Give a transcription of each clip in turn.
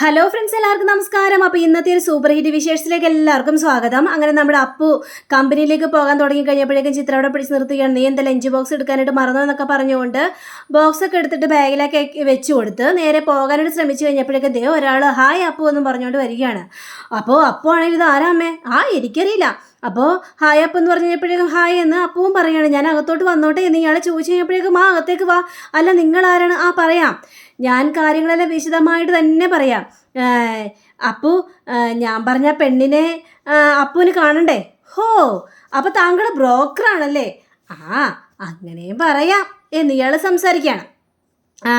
Hello friends എല്ലാവർക്കും നമസ്കാരം. അപ്പോൾ ഇന്നത്തെ ഒരു സൂപ്പർ ഹിറ്റ് വിശേഷത്തിലേക്ക് എല്ലാവർക്കും സ്വാഗതം. അങ്ങനെ നമ്മുടെ അപ്പു കമ്പനിയിലേക്ക് പോകാൻ തുടങ്ങി കഴിഞ്ഞപ്പോഴേക്കും ചിത്ര അവിടെ പിടിച്ച് നിർത്തുകയാണ്. നീ എന്താ ലഞ്ച് ബോക്സ് എടുക്കാനായിട്ട് മറന്നു എന്നൊക്കെ പറഞ്ഞുകൊണ്ട് ബോക്സ് ഒക്കെ എടുത്തിട്ട് ബാഗിലൊക്കെ വെച്ച് കൊടുത്ത് നേരെ പോകാനായിട്ട് ശ്രമിച്ചു കഴിഞ്ഞപ്പോഴേക്കും ദേ ഒരാൾ ഹായ് അപ്പു എന്നും പറഞ്ഞുകൊണ്ട് വരികയാണ്. അപ്പോൾ അപ്പു ആണെങ്കിൽ ഇത് ആരാ അമ്മേ? ആ എനിക്കറിയില്ല. അപ്പോൾ ഹായ് അപ്പം എന്ന് പറഞ്ഞു കഴിഞ്ഞപ്പോഴേക്കും ഹായ് എന്ന് അപ്പവും പറയുകയാണ്. ഞാൻ അകത്തോട്ട് വന്നോട്ടെ എന്ന് ഇയാളെ ചോദിച്ചു കഴിഞ്ഞപ്പോഴേക്കും ആ അകത്തേക്ക് വാ. അല്ല നിങ്ങൾ ആരാണ്? ആ പറയാം. ഞാൻ കാര്യങ്ങളെല്ലാം വിശദമായിട്ട് തന്നെ പറയാം. അപ്പു ഞാൻ പറഞ്ഞ പെണ്ണിനെ അപ്പുവിന് കാണണ്ടേ? ഹോ അപ്പോൾ താങ്കൾ ബ്രോക്കറാണല്ലേ? ആ അങ്ങനെയും പറയാം എന്ന് ഇയാൾ സംസാരിക്കുകയാണ് ആ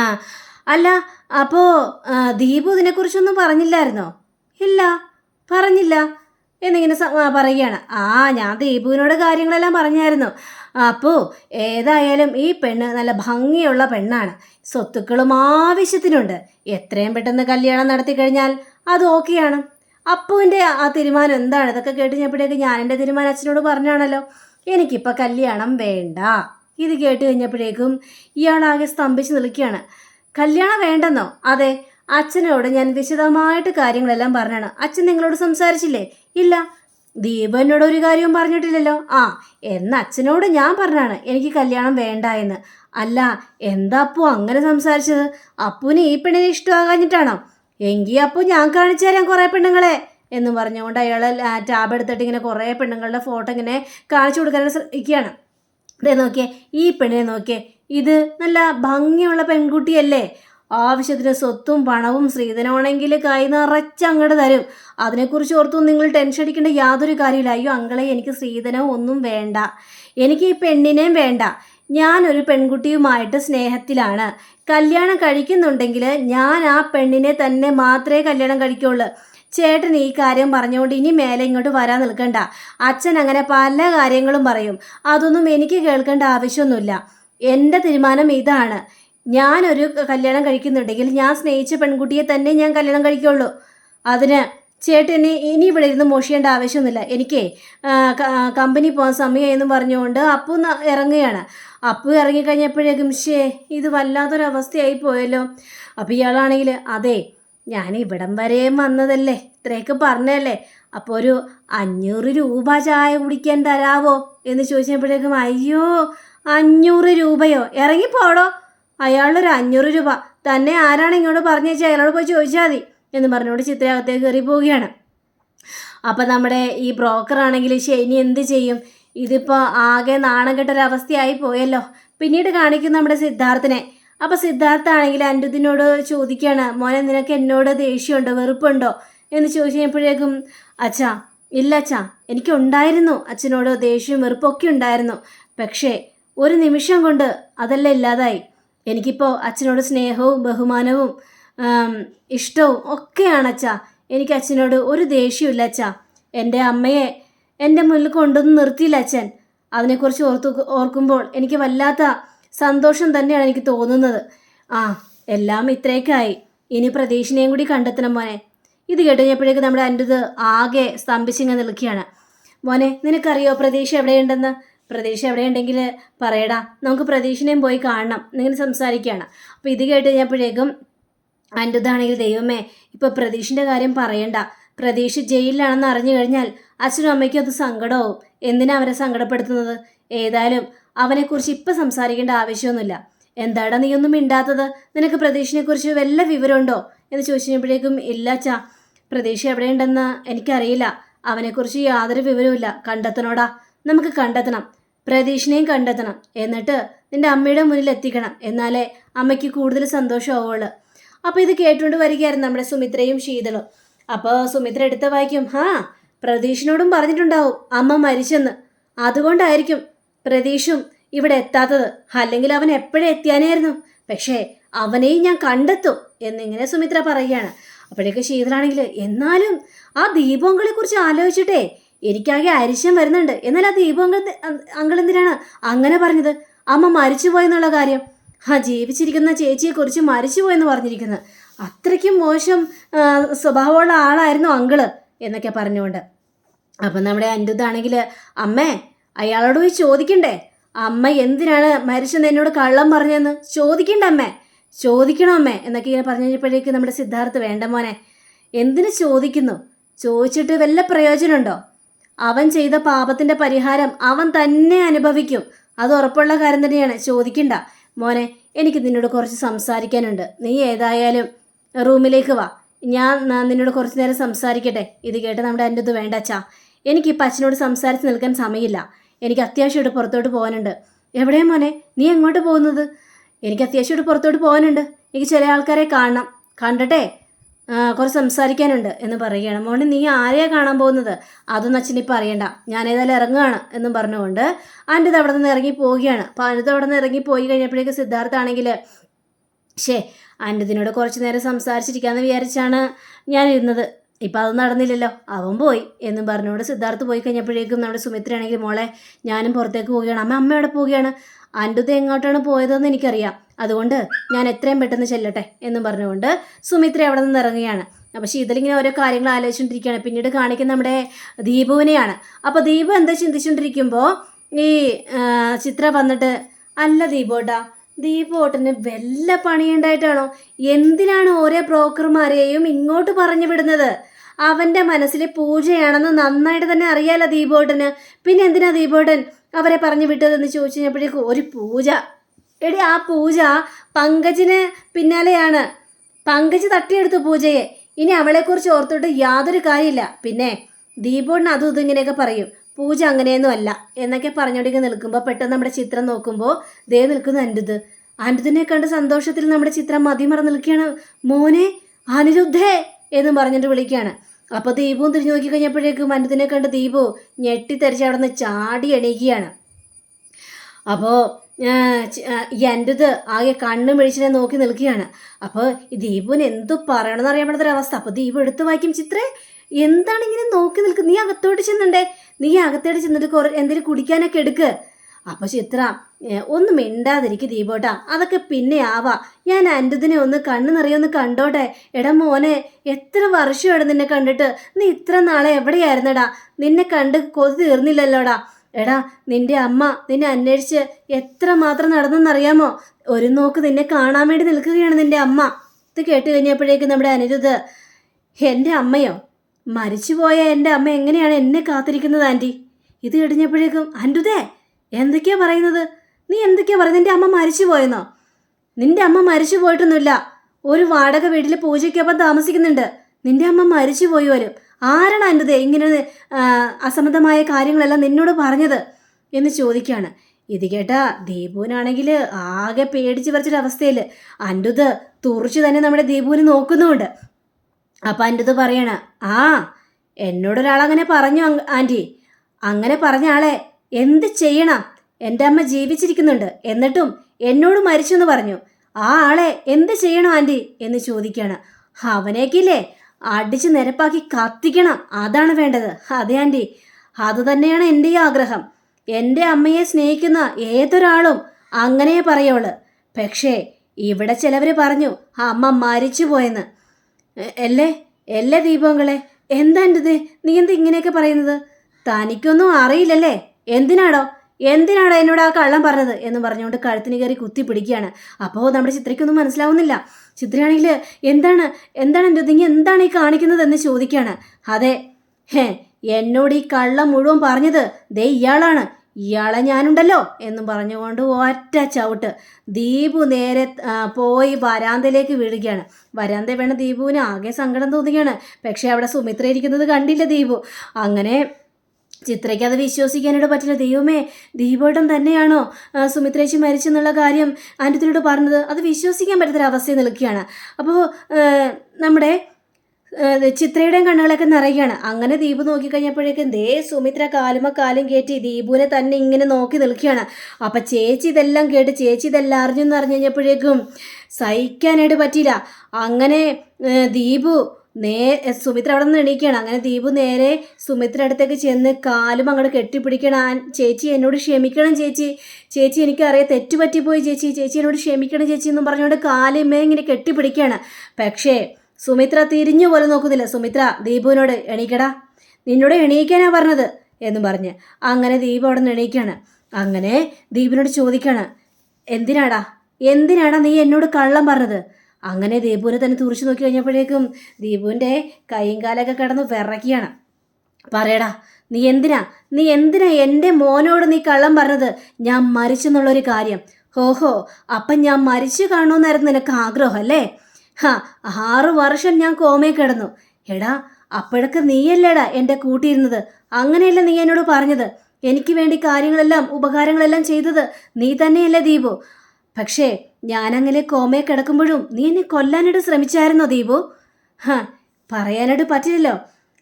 അല്ല അപ്പോൾ ദീപു ഇതിനെക്കുറിച്ചൊന്നും പറഞ്ഞില്ലായിരുന്നോ? ഇല്ല പറഞ്ഞില്ല എന്നിങ്ങനെ പറയുകയാണ്. ആ ഞാൻ ദീപുവിനോട് കാര്യങ്ങളെല്ലാം പറഞ്ഞായിരുന്നു. അപ്പോൾ ഏതായാലും ഈ പെണ്ണ് നല്ല ഭംഗിയുള്ള പെണ്ണാണ്. സ്വത്തുക്കളും ആവശ്യത്തിനുണ്ട്. എത്രയും പെട്ടെന്ന് കല്യാണം നടത്തി കഴിഞ്ഞാൽ അത് ഓക്കെയാണ്. അപ്പുവിന്റെ ആ തീരുമാനം എന്താണ്? ഇതൊക്കെ കേട്ട് കഴിഞ്ഞപ്പോഴേക്ക് ഞാൻ എന്റെ തീരുമാനം അച്ഛനോട് പറഞ്ഞാണല്ലോ. എനിക്കിപ്പോൾ കല്യാണം വേണ്ട. ഇത് കേട്ട് കഴിഞ്ഞപ്പോഴേക്കും ഇയാളാകെ സ്തംഭിച്ച് നിൽക്കുകയാണ്. കല്യാണം വേണ്ടെന്നോ? അതെ അച്ഛനോട് ഞാൻ വിശദമായിട്ട് കാര്യങ്ങളെല്ലാം പറഞ്ഞാണ്. അച്ഛൻ നിങ്ങളോട് സംസാരിച്ചില്ലേ? ഇല്ല. ദീപ എന്നോട് ഒരു കാര്യവും പറഞ്ഞിട്ടില്ലല്ലോ. ആ എന്ന അച്ഛനോട് ഞാൻ പറഞ്ഞാണ് എനിക്ക് കല്യാണം വേണ്ട എന്ന്. അല്ല എന്താ അപ്പു അങ്ങനെ സംസാരിച്ചത്? അപ്പുവിന് ഈ പെണ്ണിനെ ഇഷ്ടമാകാഞ്ഞിട്ടാണോ? എങ്കിൽ അപ്പു ഞാൻ കാണിച്ചു തരാം കുറേ പെണ്ണുങ്ങളെ എന്ന് പറഞ്ഞുകൊണ്ട് അയാൾ ടാബ് എടുത്തിട്ട് ഇങ്ങനെ കുറേ പെണ്ണുങ്ങളുടെ ഫോട്ടോ ഇങ്ങനെ കാണിച്ചു കൊടുക്കാൻ ശ്രമിക്കുകയാണ്. അതെ നോക്കിയേ ഈ പെണ്ണിനെ നോക്കിയേ ഇത് നല്ല ഭംഗിയുള്ള പെൺകുട്ടിയല്ലേ? ആവശ്യത്തിന് സ്വത്തും പണവും ശ്രീധനമാണെങ്കിൽ കൈ നിറച്ച് അങ്ങോട്ട് തരും. അതിനെക്കുറിച്ച് ഓർത്തും നിങ്ങൾ ടെൻഷൻ അടിക്കേണ്ട യാതൊരു കാര്യമില്ല. അയ്യോ അങ്കളെ എനിക്ക് ശ്രീധനവും ഒന്നും വേണ്ട. എനിക്ക് ഈ പെണ്ണിനെയും വേണ്ട. ഞാനൊരു പെൺകുട്ടിയുമായിട്ട് സ്നേഹത്തിലാണ്. കല്യാണം കഴിക്കുന്നുണ്ടെങ്കിൽ ഞാൻ ആ പെണ്ണിനെ തന്നെ മാത്രമേ കല്യാണം കഴിക്കുള്ളൂ. ചേട്ടൻ ഈ കാര്യം പറഞ്ഞുകൊണ്ട് ഇനി മേലെ ഇങ്ങോട്ട് വരാൻ നിൽക്കണ്ട. അച്ഛൻ അങ്ങനെ പല കാര്യങ്ങളും പറയും. അതൊന്നും എനിക്ക് കേൾക്കേണ്ട ആവശ്യമൊന്നുമില്ല. എന്റെ തീരുമാനം ഇതാണ്. ഞാനൊരു കല്യാണം കഴിക്കുന്നുണ്ടെങ്കിൽ ഞാൻ സ്നേഹിച്ച പെൺകുട്ടിയെ തന്നെ ഞാൻ കല്യാണം കഴിക്കുള്ളൂ. അതിന് ചേട്ടന് ഇനി ഇവിടെ ഇരുന്ന് മോഷിയേണ്ട ആവശ്യമൊന്നുമില്ല. എനിക്കേ കമ്പനി പോകാൻ സമയമായെന്ന് പറഞ്ഞുകൊണ്ട് അപ്പു ഇറങ്ങുകയാണ്. അപ്പു ഇറങ്ങിക്കഴിഞ്ഞപ്പോഴേക്കും ഷേ ഇത് വല്ലാത്തൊരവസ്ഥയായി പോയല്ലോ. അപ്പോൾ ഇയാളാണെങ്കിൽ അതെ ഞാൻ ഇവിടം വരെ വന്നതല്ലേ ഇത്രയൊക്കെ പറഞ്ഞല്ലേ അപ്പോൾ ഒരു അഞ്ഞൂറ് രൂപ ചായ കുടിക്കാൻ തരാവോ എന്ന് ചോദിച്ചപ്പോഴേക്കും അയ്യോ അഞ്ഞൂറ് രൂപയോ? ഇറങ്ങിപ്പോടോ? അയാളൊരു അഞ്ഞൂറ് രൂപ. തന്നെ ആരാണ് ഇങ്ങോട്ട് പറഞ്ഞു വെച്ചാൽ അയാളോട് പോയി ചോദിച്ചാൽ മതി. എന്ന് പറഞ്ഞുകൊണ്ട് ചിത്രയകത്തേക്ക് കയറി പോവുകയാണ്. അപ്പം നമ്മുടെ ഈ ബ്രോക്കർ ആണെങ്കിൽ ശനി എന്ത് ചെയ്യും? ഇതിപ്പോൾ ആകെ നാണം കെട്ടൊരവസ്ഥയായി പോയല്ലോ. പിന്നീട് കാണിക്കും നമ്മുടെ സിദ്ധാർത്ഥിനെ. അപ്പോൾ സിദ്ധാർത്ഥ ആണെങ്കിൽ അൻഡുദിനോട് ചോദിക്കുകയാണ് മോനെ നിനക്ക് എന്നോട് ദേഷ്യമുണ്ടോ? വെറുപ്പുണ്ടോ? എന്ന് ചോദിച്ചു കഴിഞ്ഞപ്പോഴേക്കും അച്ഛാ ഇല്ല അച്ഛാ എനിക്കുണ്ടായിരുന്നു. അച്ഛനോട് ദേഷ്യവും വെറുപ്പൊക്കെ ഉണ്ടായിരുന്നു. പക്ഷേ ഒരു നിമിഷം കൊണ്ട് അതെല്ലാം ഇല്ലാതായി. എനിക്കിപ്പോൾ അച്ഛനോട് സ്നേഹവും ബഹുമാനവും ഇഷ്ടവും ഒക്കെയാണ് അച്ഛാ എനിക്ക് അച്ഛനോട് ഒരു ദേഷ്യമില്ല അച്ഛാ. എന്റെ അമ്മയെ എന്റെ മുന്നിൽ കൊണ്ടൊന്നും നിർത്തിയില്ല അച്ഛൻ. അതിനെക്കുറിച്ച് ഓർത്തു ഓർക്കുമ്പോൾ എനിക്ക് വല്ലാത്ത സന്തോഷം തന്നെയാണ് എനിക്ക് തോന്നുന്നത്. ആ എല്ലാം ഇത്രയൊക്കെയായി. ഇനി പ്രതീക്ഷിനെയും കൂടി കണ്ടെത്തണം മോനെ. ഇത് കേട്ടുകഴിഞ്ഞപ്പോഴേക്ക് നമ്മുടെ അന്റത് ആകെ സ്തംഭിച്ചിങ്ങനെ നിൽക്കുകയാണ്. മോനെ നിനക്കറിയോ പ്രതീക്ഷ എവിടെയുണ്ടെന്ന്? പ്രതീക്ഷ എവിടെയുണ്ടെങ്കിൽ പറയടാ. നമുക്ക് പ്രതീക്ഷനെയും പോയി കാണണം. എന്നിങ്ങനെ സംസാരിക്കുകയാണ് അപ്പോൾ ഇത് കേട്ട് കഴിഞ്ഞപ്പോഴേക്കും അന്റെതാണെങ്കിൽ ദൈവമേ ഇപ്പോൾ പ്രതീഷിന്റെ കാര്യം പറയണ്ട. പ്രതീക്ഷ ജയിലിലാണെന്ന് അറിഞ്ഞു കഴിഞ്ഞാൽ അച്ഛനും അമ്മയ്ക്കും അത് സങ്കടമാവും. എന്തിനാ അവരെ സങ്കടപ്പെടുത്തുന്നത്? ഏതായാലും അവനെക്കുറിച്ച് ഇപ്പം സംസാരിക്കേണ്ട ആവശ്യമൊന്നുമില്ല. എന്താടാ ഒന്നും മിണ്ടാത്തത്? നിനക്ക് പ്രതീക്ഷനെക്കുറിച്ച് വല്ല വിവരമുണ്ടോ? എന്ന് ചോദിച്ചപ്പോഴേക്കും ഇല്ല അച്ഛാ. പ്രതീക്ഷ എവിടെയുണ്ടെന്ന് എനിക്കറിയില്ല. അവനെക്കുറിച്ച് യാതൊരു വിവരവുമില്ല. കണ്ടെത്തണോടാ. നമുക്ക് കണ്ടെത്തണം. പ്രതീഷിനെയും കണ്ടെത്തണം. എന്നിട്ട് നിന്റെ അമ്മയുടെ മുന്നിൽ എത്തിക്കണം. എന്നാലേ അമ്മയ്ക്ക് കൂടുതൽ സന്തോഷമാവുള്ളൂ അപ്പോൾ ഇത് കേട്ടുകൊണ്ട് വരികയായിരുന്നു നമ്മുടെ സുമിത്രയും ശീതളും. അപ്പോൾ സുമിത്ര എടുത്ത വായിക്കും ഹാ പ്രതീഷിനോടും പറഞ്ഞിട്ടുണ്ടാവും. അമ്മ മരിച്ചെന്ന്. അതുകൊണ്ടായിരിക്കും പ്രതീഷും ഇവിടെ എത്താത്തത്. അല്ലെങ്കിൽ അവൻ എപ്പോഴും എത്തിയാനായിരുന്നു? പക്ഷേ അവനെയും ഞാൻ കണ്ടെത്തും എന്നിങ്ങനെ സുമിത്ര പറയുകയാണ്. അപ്പോഴേക്ക് ശീതളാണെങ്കിൽ എന്നാലും ആ ദീപങ്ങളെക്കുറിച്ച് ആലോചിച്ചിട്ടേ എനിക്കാകെ അരിശം വരുന്നുണ്ട്. എന്നാൽ ആ ദീപം അങ്കൾ എന്തിനാണ് അങ്ങനെ പറഞ്ഞത്? അമ്മ മരിച്ചുപോയെന്നുള്ള കാര്യം. ആ ജീവിച്ചിരിക്കുന്ന ചേച്ചിയെ ചേച്ചിയെക്കുറിച്ച് മരിച്ചുപോയെന്ന് പറഞ്ഞിരിക്കുന്നത്. അത്രയ്ക്കും മോശം സ്വഭാവമുള്ള ആളായിരുന്നു അങ്കിൾ എന്നൊക്കെ പറഞ്ഞുകൊണ്ട്. അപ്പം നമ്മുടെ അനിരുദ്ധാണെങ്കിൽ അമ്മേ അയാളോട് പോയി ചോദിക്കണ്ടേ? അമ്മ എന്തിനാണ് മരിച്ചെന്ന് എന്നോട് കള്ളം പറഞ്ഞതെന്ന്? ചോദിക്കണ്ട അമ്മേ. ചോദിക്കണം അമ്മേ എന്നൊക്കെ ഇങ്ങനെ പറഞ്ഞു കഴിഞ്ഞപ്പോഴേക്ക് നമ്മുടെ സിദ്ധാർത്ഥ് വേണ്ട മോനെ എന്തിനു ചോദിക്കുന്നു? ചോദിച്ചിട്ട് വല്ല പ്രയോജനമുണ്ടോ? അവൻ ചെയ്ത പാപത്തിന്റെ പരിഹാരം അവൻ തന്നെ അനുഭവിക്കും. അത് ഉറപ്പുള്ള കാര്യം തന്നെയാണ്. ചോദിക്കണ്ട. മോനെ എനിക്ക് നിന്നോട് കുറച്ച് സംസാരിക്കാനുണ്ട്. നീ ഏതായാലും റൂമിലേക്ക് വാ. ഞാൻ നിന്നോട് കുറച്ച് നേരം സംസാരിക്കട്ടെ. ഇത് കേട്ട് നമ്മുടെ എന്റെ ഇത് വേണ്ട അച്ഛാ. എനിക്ക് ഇപ്പം അച്ഛനോട് സംസാരിച്ച് നിൽക്കാൻ സമയമില്ല. എനിക്ക് അത്യാവശ്യമായിട്ട് പുറത്തോട്ട് പോകാനുണ്ട്. എവിടെയാ മോനെ? നീ എങ്ങോട്ട് പോകുന്നത്? എനിക്ക് അത്യാവശ്യമായിട്ട് പുറത്തോട്ട് പോകാനുണ്ട്. എനിക്ക് ചില ആൾക്കാരെ കാണണം. കണ്ടട്ടെ? കുറച്ച് സംസാരിക്കാനുണ്ട് എന്ന് പറയുകയാണ്. മോനെ നീ ആരെയാ കാണാൻ പോകുന്നത്? അതൊന്നും അച്ഛൻ ഇപ്പം അറിയണ്ട. ഞാൻ ഏതായാലും ഇറങ്ങുകയാണ് എന്നും പറഞ്ഞുകൊണ്ട് അനിത് അവിടെ നിന്ന് ഇറങ്ങി പോവുകയാണ്. അപ്പോൾ അനിത് അവിടെ നിന്ന് ഇറങ്ങി പോയി കഴിഞ്ഞപ്പോഴേക്ക് സിദ്ധാർത്ഥാണെങ്കിൽ ഷേ അനിതിനോട് കുറച്ച് നേരം സംസാരിച്ചിരിക്കാമെന്ന് വിചാരിച്ചാണ് ഞാൻ ഇരുന്നത്. ഇപ്പം അത് നടന്നില്ലല്ലോ. അവൻ പോയി എന്നും പറഞ്ഞുകൊണ്ട് സിദ്ധാർത്ഥ് പോയി കഴിഞ്ഞപ്പോഴേക്കും നമ്മുടെ സുമിത്രയാണെങ്കിൽ മോളെ ഞാനും പുറത്തേക്ക് പോവുകയാണ്. അമ്മ അമ്മ എവിടെ പോവുകയാണ്? അൻഡുത് എങ്ങോട്ടാണ് പോയതെന്ന് എനിക്കറിയാം. അതുകൊണ്ട് ഞാൻ എത്രയും പെട്ടെന്ന് ചെല്ലട്ടെ എന്നും പറഞ്ഞുകൊണ്ട് സുമിത്ര അവിടെ നിന്ന് ഇറങ്ങുകയാണ്. അപ്പോൾ ശീതലിങ്ങനെ ഓരോ കാര്യങ്ങൾ ആലോചിച്ചുകൊണ്ടിരിക്കുകയാണ്. പിന്നീട് കാണിക്കുന്ന നമ്മുടെ ദീപുവിനെയാണ്. അപ്പോൾ ദീപു എന്താ ചിന്തിച്ചുകൊണ്ടിരിക്കുമ്പോൾ ഈ ചിത്ര വന്നിട്ട് അല്ല ദീപോട്ടാ ദീപോട്ടന് വല്ല പണിയുണ്ടായിട്ടാണോ? എന്തിനാണ് ഓരോ ബ്രോക്കർമാരെയും ഇങ്ങോട്ട് പറഞ്ഞു വിടുന്നത്? അവന്റെ മനസ്സിൽ പൂജയാണെന്ന് നന്നായിട്ട് തന്നെ അറിയാലോ ദീപോട്ടന്. പിന്നെ എന്തിനാ ദീപോട്ടൻ അവരെ പറഞ്ഞു വിട്ടതെന്ന് ചോദിച്ചു കഴിഞ്ഞപ്പോഴേക്കും ഒരു പൂജ. എടി ആ പൂജ പങ്കജിന് പിന്നാലെയാണ്. പങ്കജ് തട്ടിയെടുത്തു പൂജയെ. ഇനി അവളെക്കുറിച്ച് ഓർത്തിട്ട് യാതൊരു കാര്യമില്ല. പിന്നെ ദീപോടിന് അതും ഇതും ഇങ്ങനെയൊക്കെ പറയും. പൂജ അങ്ങനെയൊന്നും അല്ല എന്നൊക്കെ പറഞ്ഞോണ്ടിങ്ങനെ നിൽക്കുമ്പോൾ പെട്ടെന്ന് നമ്മുടെ ചിത്രം നോക്കുമ്പോൾ ദേ നിൽക്കുന്നു അനിരുദ്ധ്. അനിരുദ്ധിനെ കണ്ട് സന്തോഷത്തിൽ നമ്മുടെ ചിത്രം മതിമറന്ന് നിൽക്കുകയാണ്. മോനെ അനിരുദ്ധേ എന്ന് പറഞ്ഞിട്ട് വിളിക്കുകയാണ്. അപ്പോൾ ദീപവും തിരിഞ്ഞു നോക്കി കഴിഞ്ഞപ്പോഴേക്കും അനിരുദ്ധിനെ കണ്ട് ദീപു ഞെട്ടിത്തെറിച്ച് അവിടെ നിന്ന് ചാടി എണീക്കുകയാണ്. അപ്പോൾ ഈ അന്റത് ആകെ കണ്ണും പിടിച്ചിനെ നോക്കി നിൽക്കുകയാണ്. അപ്പോൾ ദീപുവിന് എന്തു പറയണമെന്ന് അറിയാൻ പറ്റാത്തൊരവസ്ഥ അപ്പോൾ ദീപു എടുത്തു വായിക്കും ചിത്രേ എന്താണ് ഇങ്ങനെ നോക്കി നിൽക്കുക നീ അകത്തോട്ട് ചെന്നുണ്ടേ? നീ അകത്തോട്ട് ചെന്നിട്ട് കുറേ എന്തെങ്കിലും കുടിക്കാനൊക്കെ എടുക്ക്. അപ്പോൾ ചിത്ര ഒന്നും മിണ്ടാതിരിക്കും ദീപോട്ടാ. അതൊക്കെ പിന്നെ ആവാ. ഞാൻ അന്റതിനെ ഒന്ന് കണ്ണു നിറയൊന്ന് കണ്ടോട്ടെ? എടാ മോനെ എത്ര വർഷമാണ് നിന്നെ കണ്ടിട്ട്? നീ ഇത്ര നാളെ എവിടെയായിരുന്നടാ? നിന്നെ കണ്ട് കൊതി തീർന്നില്ലല്ലോടാ. എടാ നിന്റെ അമ്മ നിന്നെ അന്വേഷിച്ച് എത്ര മാത്രം നടന്നെന്നറിയാമോ? ഒരു നോക്ക് നിന്നെ കാണാൻ വേണ്ടി നിൽക്കുകയാണ് നിന്റെ അമ്മ. ഇത് കേട്ട് കഴിഞ്ഞപ്പോഴേക്കും നമ്മുടെ അനിരുദ്ധ് എന്റെ അമ്മയോ? മരിച്ചുപോയ എന്റെ അമ്മ എങ്ങനെയാണ് എന്നെ കാത്തിരിക്കുന്നത് ആന്റി ഇത് കഴിഞ്ഞപ്പോഴേക്കും അന്റുതേ എന്തൊക്കെയാ പറയുന്നത്? നീ എന്തൊക്കെയാ പറയുന്നത്? നിന്റെ അമ്മ മരിച്ചു പോയെന്നോ? നിന്റെ അമ്മ മരിച്ചു പോയിട്ടൊന്നുമില്ല. ഒരു വാടക വീട്ടിൽ പൂജയ്ക്കൊപ്പം താമസിക്കുന്നുണ്ട്. നിന്റെ അമ്മ മരിച്ചു പോയി വരും. ആരാണ് എന്റെ ഇങ്ങനെ അസംബന്ധമായ കാര്യങ്ങളെല്ലാം നിന്നോട് പറഞ്ഞത്? എന്ന് ചോദിക്കുകയാണ് ഇത് കേട്ടാ ദീപുവിനാണെങ്കിൽ ആകെ പേടിച്ച് പറിച്ചൊരവസ്ഥയിൽ അന്റുത് തുറച്ചു തന്നെ നമ്മുടെ ദീപുവിനെ നോക്കുന്നുമുണ്ട് അപ്പം അന്റുത് പറയണ ആ എന്നോടൊരാളങ്ങനെ പറഞ്ഞു ആന്റി. അങ്ങനെ പറഞ്ഞ ആളെ എന്ത് ചെയ്യണം? എന്റെ അമ്മ ജീവിച്ചിരിക്കുന്നുണ്ട്. എന്നിട്ടും എന്നോട് മരിച്ചു എന്ന് പറഞ്ഞു. ആ ആളെ എന്ത് ചെയ്യണം ആന്റി? എന്ന് ചോദിക്കുകയാണ് അവനേക്കില്ലേ അടിച്ച് നിരപ്പാക്കി കത്തിക്കണം. അതാണ് വേണ്ടത്. അതെ ആന്റി അത് തന്നെയാണ് എന്റെ ആഗ്രഹം. എന്റെ അമ്മയെ സ്നേഹിക്കുന്ന ഏതൊരാളും അങ്ങനെ പറയുള്ളൂ. പക്ഷേ ഇവിടെ ചിലവർ പറഞ്ഞു അമ്മ മരിച്ചു പോയെന്ന്. അല്ലേ? എല്ലേ ദീപങ്ങളെ? എന്താ എന്റെ നീ എന്താ ഇങ്ങനെയൊക്കെ പറയുന്നത്? തനിക്കൊന്നും അറിയില്ലല്ലേ? എന്തിനാടോ? എന്തിനാടോ എന്നോട് ആ കള്ളം പറഞ്ഞത് എന്ന് പറഞ്ഞുകൊണ്ട് കഴുത്തിന് കയറി കുത്തി പിടിക്കുകയാണ്. അപ്പോൾ നമ്മുടെ ചിത്രയ്ക്കൊന്നും മനസ്സിലാവുന്നില്ല. ചിത്രയാണെങ്കിൽ എന്താണ് എന്താണ് എന്റെ ഇതിങ്ങി എന്താണ് ഈ കാണിക്കുന്നത് എന്ന് ചോദിക്കുകയാണ്. അതെ ഹേ എന്നോട് ഈ കള്ളം മുഴുവൻ പറഞ്ഞത് ദേ ഇയാളാണ്. ഇയാളെ ഞാനുണ്ടല്ലോ എന്നും പറഞ്ഞുകൊണ്ട് ഒറ്റ ചവിട്ട് ദീപു നേരെ പോയി വരാന്തയിലേക്ക് വീഴുകയാണ്. വരാന്ത വേണം ദീപുവിന് ആകെ സങ്കടം തോന്നുകയാണ്. പക്ഷേ അവിടെ സുമിത്ര ഇരിക്കുന്നത് കണ്ടില്ല ദീപു. അങ്ങനെ ചിത്രയ്ക്ക് അത് വിശ്വസിക്കാനായിട്ട് പറ്റില്ല. ദൈവമേ ദീപോട്ടം തന്നെയാണോ സുമിത്രേച്ചി മരിച്ചെന്നുള്ള കാര്യം ആന്റത്തിനോട് പറഞ്ഞത്? അത് വിശ്വസിക്കാൻ പറ്റാത്തൊരു അവസ്ഥയിൽ നിൽക്കുകയാണ്. അപ്പോൾ നമ്മുടെ ചിത്രയുടെയും കണ്ണുകളൊക്കെ നിറയുകയാണ്. അങ്ങനെ ദീപു നോക്കിക്കഴിഞ്ഞപ്പോഴേക്കും ദേ സുമിത്ര കാലുമ കാലും കയറ്റി ദീപുവിനെ തന്നെ ഇങ്ങനെ നോക്കി നിൽക്കുകയാണ്. അപ്പം ചേച്ചി ഇതെല്ലാം കേട്ട് ചേച്ചി ഇതെല്ലാം അറിഞ്ഞെന്ന് അറിഞ്ഞു കഴിഞ്ഞപ്പോഴേക്കും സഹിക്കാനായിട്ട് പറ്റിയില്ല. അങ്ങനെ ദീപു നേ സുമിത്ര അവിടെ നിന്ന് എണീക്കുകയാണ് അങ്ങനെ ദീപു നേരെ സുമിത്ര അടുത്തേക്ക് ചെന്ന് കാലും അങ്ങോട്ട് കെട്ടിപ്പിടിക്കണം ചേച്ചി എന്നോട് ക്ഷമിക്കണം ചേച്ചി. ചേച്ചി എനിക്കറിയാം തെറ്റുപറ്റിപ്പോയി ചേച്ചി. ചേച്ചി എന്നോട് ക്ഷമിക്കണം ചേച്ചി എന്നും പറഞ്ഞുകൊണ്ട് കാലുമേ ഇങ്ങനെ കെട്ടിപ്പിടിക്കുകയാണ്. പക്ഷേ സുമിത്ര തിരിഞ്ഞു പോലും നോക്കുന്നില്ല. സുമിത്ര ദീപുവിനോട് എണീക്കടാ. നിന്നോട് എണീക്കാനാ പറഞ്ഞത് എന്നും പറഞ്ഞ് അങ്ങനെ ദീപ് അവിടെ നിന്ന് എണീക്കാണ്. അങ്ങനെ ദീപിനോട് ചോദിക്കുകയാണ് എന്തിനാടാ? എന്തിനാടാ നീ എന്നോട് കള്ളം പറഞ്ഞത്? അങ്ങനെ ദീപുവിനെ തന്നെ തുറിച്ചു നോക്കി കഴിഞ്ഞപ്പോഴേക്കും ദീപുവിന്റെ കൈയും കാലൊക്കെ കിടന്ന് വിറക്കിയാണ് പറയടാ നീ എന്തിനാ? നീ എന്തിനാ എന്റെ മോനോട് നീ കള്ളം പറഞ്ഞത്? ഞാൻ മരിച്ചെന്നുള്ളൊരു കാര്യം. ഓഹോ അപ്പം ഞാൻ മരിച്ചു കാണുമെന്നായിരുന്നു നിനക്ക് ആഗ്രഹം അല്ലേ? ഹാ ആറു വർഷം ഞാൻ കോമയിൽ കിടന്നു. എടാ അപ്പോഴൊക്കെ നീയല്ലേടാ എന്റെ കൂട്ടിയിരുന്നത് അങ്ങനെയല്ല നീ എന്നോട് പറഞ്ഞത്? എനിക്ക് വേണ്ടി കാര്യങ്ങളെല്ലാം ഉപകാരങ്ങളെല്ലാം ചെയ്തത് നീ തന്നെയല്ലേ ദീപു? പക്ഷേ ഞാനങ്ങനെ കോമയെ കിടക്കുമ്പോഴും നീ എന്നെ കൊല്ലാനായിട്ട് ശ്രമിച്ചായിരുന്നോ ദീപു? ഹാ പറയാനായിട്ട് പറ്റില്ലല്ലോ.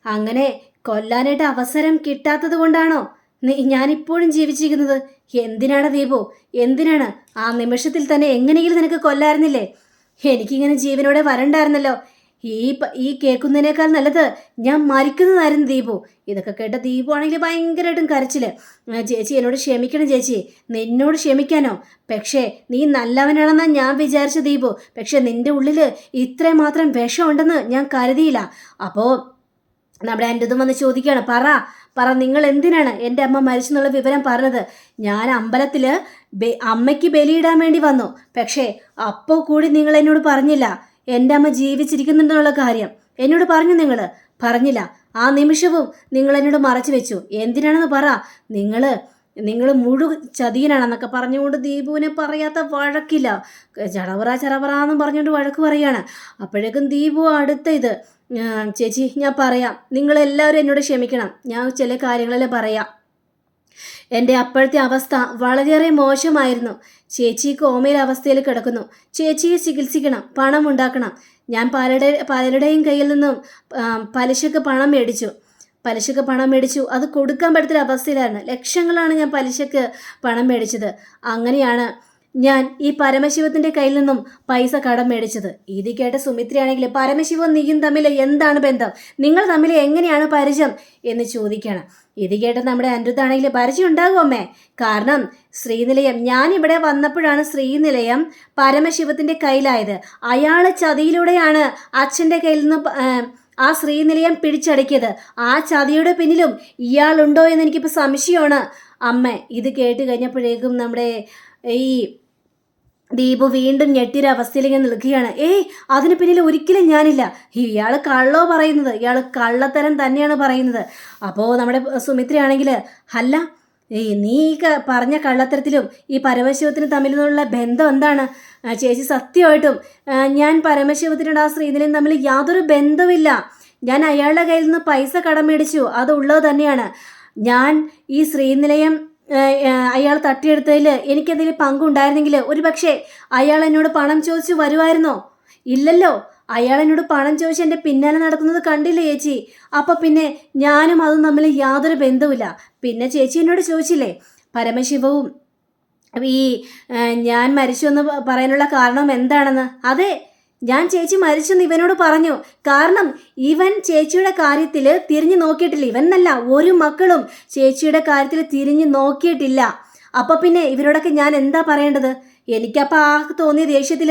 അങ്ങനെ കൊല്ലാനായിട്ട് അവസരം കിട്ടാത്തത് കൊണ്ടാണോ നീ ഞാനിപ്പോഴും ജീവിച്ചിരിക്കുന്നത്? എന്തിനാണ് ദീപു? എന്തിനാണ് ആ നിമിഷത്തിൽ തന്നെ എങ്ങനെയെങ്കിലും നിനക്ക് കൊല്ലായിരുന്നില്ലേ? എനിക്കിങ്ങനെ ജീവനോടെ വരണ്ടായിരുന്നല്ലോ. ഈ ഈ കേൾക്കുന്നതിനേക്കാൾ നല്ലത് ഞാൻ മരിക്കുന്നതായിരുന്നു ദീപു. ഇതൊക്കെ കേട്ട ദീപു ആണെങ്കിൽ ഭയങ്കരമായിട്ടും കരച്ചിൽ ചേച്ചി എന്നോട് ക്ഷമിക്കണം ചേച്ചി. നിന്നോട് ക്ഷമിക്കാനോ. പക്ഷേ നീ നല്ലവനാണെന്നാണ് ഞാൻ വിചാരിച്ച ദീപു. പക്ഷേ നിന്റെ ഉള്ളിൽ ഇത്രയും മാത്രം വിഷമുണ്ടെന്ന് ഞാൻ കരുതിയില്ല. അപ്പോൾ നമ്മുടെ എന്റെ ഇതും വന്ന് ചോദിക്കുകയാണ് പറ പറ നിങ്ങൾ എന്തിനാണ് എന്റെ അമ്മ മരിച്ചെന്നുള്ള വിവരം പറഞ്ഞത്? ഞാൻ അമ്പലത്തിൽ അമ്മയ്ക്ക് ബലിയിടാൻ വേണ്ടി വന്നു. പക്ഷേ അപ്പോൾ കൂടി നിങ്ങൾ എന്നോട് പറഞ്ഞില്ല. എന്റെ അമ്മ ജീവിച്ചിരിക്കുന്നുണ്ടെന്നുള്ള കാര്യം എന്നോട് പറഞ്ഞു നിങ്ങൾ പറഞ്ഞില്ല. ആ നിമിഷവും നിങ്ങൾ എന്നോട് മറച്ചു വെച്ചു. എന്തിനാണെന്ന് പറ. നിങ്ങൾ നിങ്ങൾ മുഴു ചതിയനാണെന്നൊക്കെ പറഞ്ഞുകൊണ്ട് ദീപുവിനെ പറയാത്ത വഴക്കില്ല. ചടവറ ചടവറ എന്ന് പറഞ്ഞുകൊണ്ട് വഴക്ക് പറയാണ്. അപ്പോഴേക്കും ദീപു അടുത്ത ഇത് ചേച്ചി ഞാൻ പറയാം. നിങ്ങളെല്ലാവരും എന്നോട് ക്ഷമിക്കണം. ഞാൻ ചില കാര്യങ്ങളെല്ലാം പറയാം. എന്റെ അപ്പോഴത്തെ അവസ്ഥ വളരെയേറെ മോശമായിരുന്നു. ചേച്ചി കോമയിൽ അവസ്ഥയിൽ കിടക്കുന്നു. ചേച്ചിയെ ചികിത്സിക്കണം പണം ഉണ്ടാക്കണം. ഞാൻ പലരുടെ പലരുടെയും കയ്യിൽ നിന്നും പലിശക്ക് പണം മേടിച്ചു. പലിശക്ക് പണം മേടിച്ചു. അത് കൊടുക്കാൻ പറ്റത്തൊരു അവസ്ഥയിലായിരുന്നു ലക്ഷങ്ങളാണ് ഞാൻ പലിശക്ക് പണം മേടിച്ചത്. അങ്ങനെയാണ് ഞാൻ ഈ പരമശിവത്തിന്റെ കയ്യിൽ നിന്നും പൈസ കടം മേടിച്ചത്. ഇത് കേട്ട സുമിത്രയാണെങ്കിൽ പരമശിവൻ നീയും തമ്മിൽ എന്താണ് ബന്ധം? നിങ്ങൾ തമ്മിൽ എങ്ങനെയാണ് പരിചയം? എന്ന് ചോദിക്കണം. ഇത് കേട്ട നമ്മുടെ അനിരുദ്ധാണെങ്കിൽ പരിചയം ഉണ്ടാകും അമ്മേ. കാരണം ശ്രീനിലയം ഞാൻ ഇവിടെ വന്നപ്പോഴാണ് ശ്രീനിലയം പരമശിവത്തിന്റെ കയ്യിലായത്. അയാളെ ചതിയിലൂടെയാണ് അച്ഛന്റെ കയ്യിൽ നിന്ന് ആ, ശ്രീനിലയം പിടിച്ചടക്കിയത്. ആ ചതിയുടെ പിന്നിലും ഇയാളുണ്ടോ എന്ന് എനിക്കിപ്പോൾ സംശയമാണ്. അമ്മ ഇത് കേട്ട് കഴിഞ്ഞപ്പോഴേക്കും നമ്മുടെ ഈ ദീപു വീണ്ടും ഞെട്ടിയൊരു ഇങ്ങനെ നിൽക്കുകയാണ്. ഏയ് അതിന് പിന്നിൽ ഒരിക്കലും ഞാനില്ല. ഇയാൾ കള്ളോ പറയുന്നത്. ഇയാൾ കള്ളത്തരം തന്നെയാണ് പറയുന്നത്. അപ്പോൾ നമ്മുടെ സുമിത്രയാണെങ്കിൽ അല്ല നീ ഈ ക- പറഞ്ഞ കള്ളത്തരത്തിലും ഈ പരമശിവത്തിനും തമ്മിലുള്ള ബന്ധം എന്താണ്? ചേച്ചി സത്യമായിട്ടും ഞാൻ പരമശിവത്തിനോട് ആ ശ്രീനിലയും തമ്മിൽ യാതൊരു ബന്ധവുമില്ല. ഞാൻ അയാളുടെ കയ്യിൽ നിന്ന് പൈസ കടം മേടിച്ചു. അത് ഉള്ളത് തന്നെയാണ്. ഞാൻ ഈ ശ്രീനിലയം അയാൾ തട്ടിയെടുത്തതിൽ എനിക്കതിൽ പങ്കുണ്ടായിരുന്നെങ്കിൽ ഒരു പക്ഷേ അയാൾ എന്നോട് പണം ചോദിച്ചു വരുമായിരുന്നോ ഇല്ലല്ലോ. അയാൾ എന്നോട് പണം ചോദിച്ച് എന്റെ പിന്നാലെ നടക്കുന്നത് കണ്ടില്ല ചേച്ചി? അപ്പോൾ പിന്നെ ഞാനും അതും തമ്മിൽ യാതൊരു ബന്ധവുമില്ല. പിന്നെ ചേച്ചി എന്നോട് ചോദിച്ചില്ലേ പരമശിവവും ഈ ഞാൻ മരിച്ചു എന്ന് പറയാനുള്ള കാരണം എന്താണെന്ന്? അതെ ഞാൻ ചേച്ചി മരിച്ചെന്ന് ഇവനോട് പറഞ്ഞു. കാരണം ഇവൻ ചേച്ചിയുടെ കാര്യത്തിൽ തിരിഞ്ഞു നോക്കിയിട്ടില്ല. ഇവൻ എന്നല്ല ഒരു മക്കളും ചേച്ചിയുടെ കാര്യത്തിൽ തിരിഞ്ഞു നോക്കിയിട്ടില്ല. അപ്പൊ പിന്നെ ഇവരോടൊക്കെ ഞാൻ എന്താ പറയേണ്ടത്? എനിക്കപ്പോൾ ആ തോന്നിയ ദേഷ്യത്തിൽ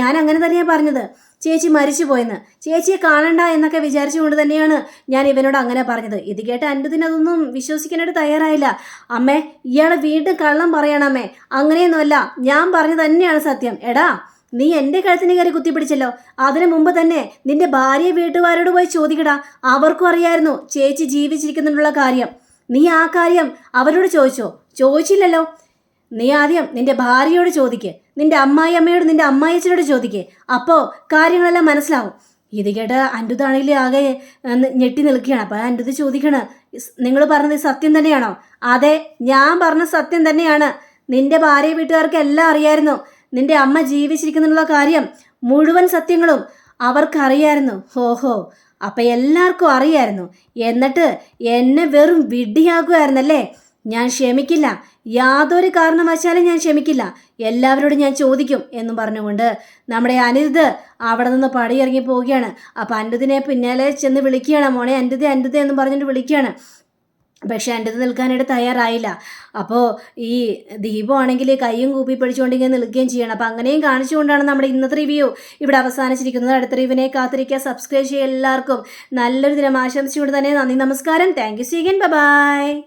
ഞാൻ അങ്ങനെ തന്നെയാണ് പറഞ്ഞത്. ചേച്ചി മരിച്ചു പോയെന്ന്. ചേച്ചിയെ കാണണ്ട എന്നൊക്കെ വിചാരിച്ചുകൊണ്ട് തന്നെയാണ് ഞാൻ ഇവനോട് അങ്ങനെ പറഞ്ഞത്. ഇത് കേട്ട് അൻപതിന് അതൊന്നും വിശ്വസിക്കാനായിട്ട് തയ്യാറായില്ല. അമ്മേ ഇയാളെ വീണ്ടും കള്ളം പറയണമേ അങ്ങനെയൊന്നുമല്ല. ഞാൻ പറഞ്ഞു തന്നെയാണ് സത്യം. എടാ നീ എന്റെ കഴുത്തിന് കയറി കുത്തിപ്പിടിച്ചല്ലോ. അതിനു മുമ്പ് തന്നെ നിന്റെ ഭാര്യ വീട്ടുകാരോട് പോയി ചോദിക്കടാ. അവർക്കും അറിയായിരുന്നു ചേച്ചി ജീവിച്ചിരിക്കുന്നുള്ള കാര്യം. നീ ആ കാര്യം അവരോട് ചോദിച്ചോ? ചോദിച്ചില്ലല്ലോ. നീ ആദ്യം നിന്റെ ഭാര്യയോട് ചോദിക്ക്. നിന്റെ അമ്മായി അമ്മയോട് നിന്റെ അമ്മായിച്ചനോട് ചോദിക്ക്. അപ്പോൾ കാര്യങ്ങളെല്ലാം മനസ്സിലാവും. ഇത് കേട്ട് അന്റുതാണെങ്കിൽ ആകെ ഞെട്ടി നിൽക്കുകയാണ്. അപ്പോൾ അന്റുത് ചോദിക്കണ് നിങ്ങൾ പറഞ്ഞത് സത്യം തന്നെയാണോ? അതെ ഞാൻ പറഞ്ഞ സത്യം തന്നെയാണ്. നിന്റെ ഭാര്യ വീട്ടുകാർക്ക് എല്ലാം അറിയായിരുന്നു. നിന്റെ അമ്മ ജീവിച്ചിരിക്കുന്നുള്ള കാര്യം മുഴുവൻ സത്യങ്ങളും അവർക്കറിയായിരുന്നു. ഹോഹോ അപ്പൊ എല്ലാവർക്കും അറിയായിരുന്നു. എന്നിട്ട് എന്നെ വെറും വിഡ്ഢിയാക്കുമായിരുന്നല്ലേ ഞാൻ ക്ഷമിക്കില്ല. യാതൊരു കാരണവശാലും ഞാൻ ക്ഷമിക്കില്ല. എല്ലാവരോടും ഞാൻ ചോദിക്കും എന്നും പറഞ്ഞുകൊണ്ട് നമ്മുടെ അനിരുദ്ധ് അവിടെ നിന്ന് പടിയിറങ്ങി പോവുകയാണ്. അപ്പം അനിരുദ്ധിനെ പിന്നാലെ ചെന്ന് വിളിക്കുകയാണ്. മോനെ അനിരുദ്ധ അനിരുദ്ധ എന്ന് പറഞ്ഞിട്ട് വിളിക്കുകയാണ്. പക്ഷെ എന്റെ അത് നിൽക്കാനായിട്ട് തയ്യാറായില്ല. അപ്പോൾ ഈ ദീപമാണെങ്കിൽ കൈയും കൂപ്പി പിടിച്ചുകൊണ്ട് ഇങ്ങനെ നിൽക്കുകയും ചെയ്യണം. അപ്പോൾ അങ്ങനെയും കാണിച്ചുകൊണ്ടാണ് നമ്മുടെ ഇന്നത്തെ റിവ്യൂ ഇവിടെ അവസാനിച്ചിരിക്കുന്നത്. അടുത്ത റിവ്യൂവിനെ കാത്തിരിക്കുക. സബ്സ്ക്രൈബ് ചെയ്യുക എല്ലാവർക്കും. നല്ലൊരു ദിനം ആശംസിച്ചുകൊണ്ട് തന്നെ നന്ദി നമസ്കാരം. താങ്ക് യു സീഗൻ ബൈ.